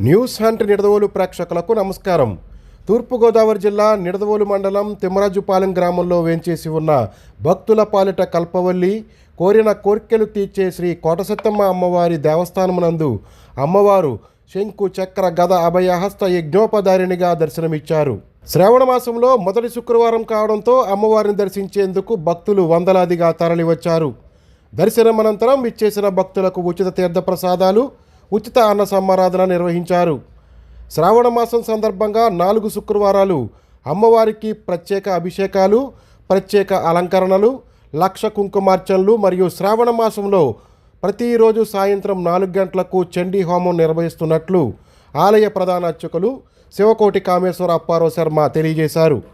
News hunt Nidadavolu ప్రేక్షకులకు నమస్కారం. తూర్పుగోదావరి జిల్లా నిడదవోలు మండలం తిమ్మరాజుపాలెం గ్రామంలో వేంచేసి ఉన్న భక్తుల పాలిట కల్పవల్లి కోరిన కోర్కెలు తీర్చే శ్రీ కోటసత్తమ్మ అమ్మవారి దేవస్థానమునందు అమ్మవారు శంకు చక్ర గద అభయహస్త యజ్ఞోపధారిణిగా దర్శనమిచ్చారు. శ్రావణ మాసంలో మొదటి శుక్రవారం కావడంతో అమ్మవారిని దర్శించేందుకు భక్తులు వందలాదిగా తరలివచ్చారు. దర్శనం అనంతరం ఇచ్చేసిన భక్తులకు ఉచిత తీర్థ ప్రసాదాలు ఉచిత అన్న సమారాధన నిర్వహించారు. శ్రావణ మాసం సందర్భంగా నాలుగు శుక్రవారాలు అమ్మవారికి ప్రత్యేక అభిషేకాలు ప్రత్యేక అలంకరణలు లక్ష కుంకుమార్చనలు మరియు శ్రావణ మాసంలో ప్రతిరోజు సాయంత్రం నాలుగు గంటలకు చండీ హోమం నిర్వహిస్తున్నట్లు ఆలయ ప్రధాన అర్చకులు శివకోటి కామేశ్వర అప్పారావు శర్మ తెలియజేశారు.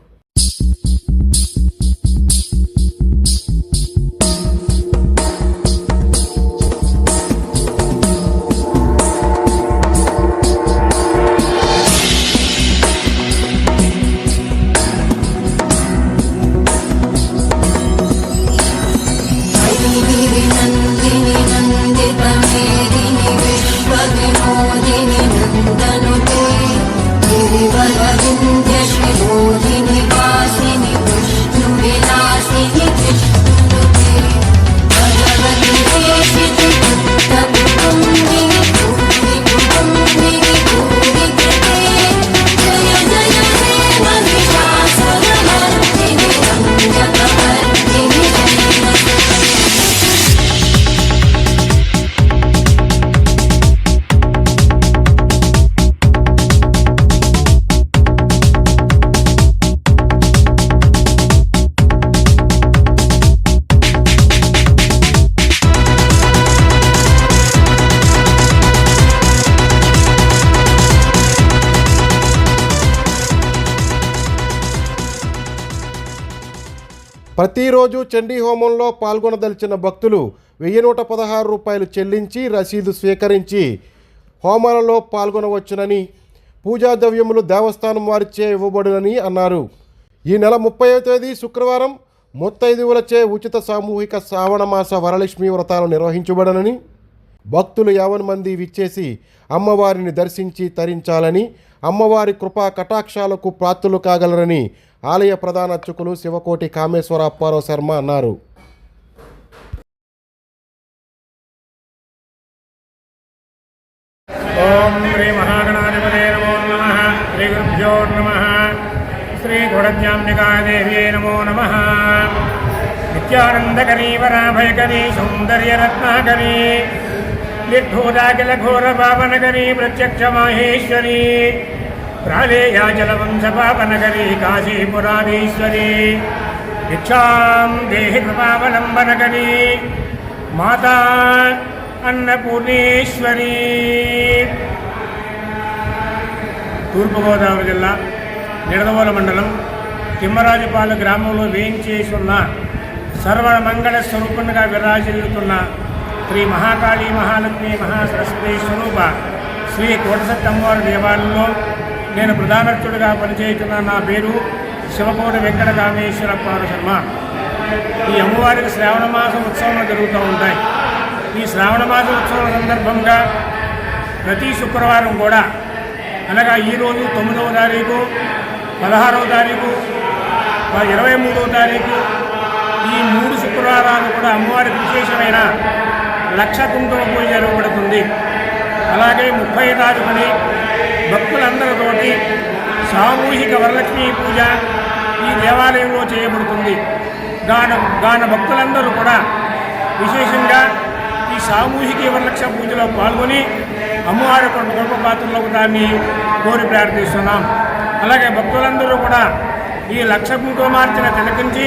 ప్రతిరోజు చండీ హోమంలో పాల్గొనదలిచిన భక్తులు వెయ్యి నూట పదహారు రూపాయలు చెల్లించి రసీదు స్వీకరించి హోమాలలో పాల్గొనవచ్చునని పూజా ద్రవ్యములు దేవస్థానం వారిచే ఇవ్వబడునని అన్నారు. ఈ నెల ముప్పై తేదీ శుక్రవారం ముత్తైదువులచే ఉచిత సామూహిక శ్రావణమాస వరలక్ష్మి వ్రతాలు నిర్వహించబడనని భక్తులు యావన్ మంది విచ్చేసి అమ్మవారిని దర్శించి తరించాలని అమ్మవారి కృపా కటాక్షాలకు ప్రాప్తులు కాగలరని ఆలయ ప్రధాన అర్చకులు శివకోటి కామేశ్వర అప్పారావు శర్మ అన్నారు. ఓం శ్రీ మహాగణాధిపతే నమో నమ. శ్రీ గురుభ్యో నమ. శ్రీ గుడజ్ఞాంబికాదేవ్యై నమో నమ. నిత్యానందకరీ వరాభయకరీ సౌందర్యరత్నాకరీ నిర్భూతాకిల ఘోర పావనకరీ ప్రత్యక్ష మాహేశ్వరీ. ప్రాళేయాచలవంశపాపనగరీ కాశీపురాధీశ్వరీ భిక్షాం దేహి కృపావలంబనగరీ. మాతా అన్నపూర్ణేశ్వరి. తూర్పుగోదావరి జిల్లా నిడదవోల మండలం తిమ్మరాజుపాలు గ్రామంలో వేయించేసి ఉన్న సర్వ స్వరూపంగా విరాజిల్లుతున్న శ్రీ మహాకాళీ మహాలక్ష్మి మహాసరస్వతి స్వరూప శ్రీ కోటసత్తమ్మవారి దేవాలయంలో నేను ప్రధానర్చుడిగా పనిచేస్తున్న నా పేరు శివకోట వెంకట కామేశ్వర శర్మ. ఈ అమ్మవారికి శ్రావణ మాసం ఉత్సవాలు జరుగుతూ ఉంటాయి. ఈ శ్రావణ మాస ఉత్సవం సందర్భంగా ప్రతి శుక్రవారం కూడా అనగా ఈరోజు తొమ్మిదవ తారీఖు పదహారవ తారీఖు ఇరవై మూడవ తారీఖు ఈ మూడు శుక్రవారాలు కూడా అమ్మవారికి విశేషమైన లక్ష కుంకుమ పూజ జరగబడుతుంది. అలాగే ముప్పై తారీఖుని భక్తులందరితోటి సామూహిక వరలక్ష్మి పూజ ఈ దేవాలయంలో చేయబడుతుంది. గాన గాన భక్తులందరూ కూడా విశేషంగా ఈ సామూహిక వరలక్ష పూజలో పాల్గొని అమ్మవారి యొక్క గొప్ప పాత్రలోకి దాన్ని కోరి ప్రార్థిస్తున్నాం. అలాగే భక్తులందరూ కూడా ఈ లక్ష కుంకుమార్చన తిలకించి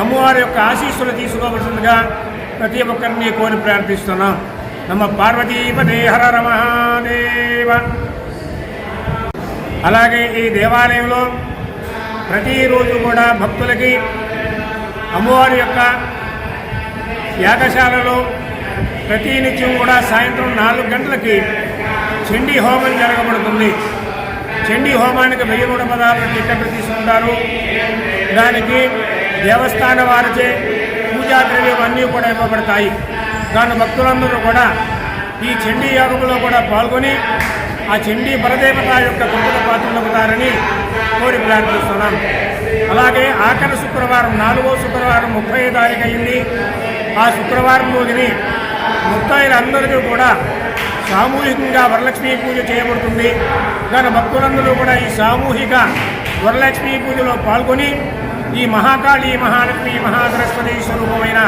అమ్మవారి యొక్క ఆశీస్సులు తీసుకోవలసిందిగా ప్రతి ఒక్కరిని కోరి ప్రార్థిస్తున్నాం. నమ్మ పార్వతీపదే హర మహాదేవ. అలాగే ఈ దేవాలయంలో ప్రతిరోజు కూడా భక్తులకి అమ్మవారి యొక్క యాగశాలలో ప్రతినిత్యం కూడా సాయంత్రం నాలుగు గంటలకి చండీ హోమం జరగబడుతుంది. చండీ హోమానికి వెయ్యి నూట పదార్థాలు టికెట్లు తీసుకుంటారు. దానికి దేవస్థాన వారిచే పూజా ద్రవ్యం అన్నీ కూడా ఇవ్వబడతాయి. దాని భక్తులందరూ కూడా ఈ చండీ యాగంలో కూడా పాల్గొని ఆ చండీ పరదేవత యొక్క కృపణ పాత్రలవుతారని కోరి ప్రార్థిస్తున్నాం. అలాగే ఆఖరి శుక్రవారం నాలుగో శుక్రవారం ముప్పై తారీఖు అయింది. ఆ శుక్రవారం రోజుని ముత్తాయిలందరికీ కూడా సామూహికంగా వరలక్ష్మీ పూజ చేయబడుతుంది. కానీ భక్తులందరూ కూడా ఈ సామూహిక వరలక్ష్మీ పూజలో పాల్గొని ఈ మహాకాళి మహాలక్ష్మి మహాసరస్వతి స్వరూపమైన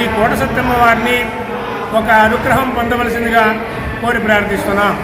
ఈ కోట సత్యమ్మ వారిని ఒక అనుగ్రహం పొందవలసిందిగా కోరి ప్రార్థిస్తున్నాం.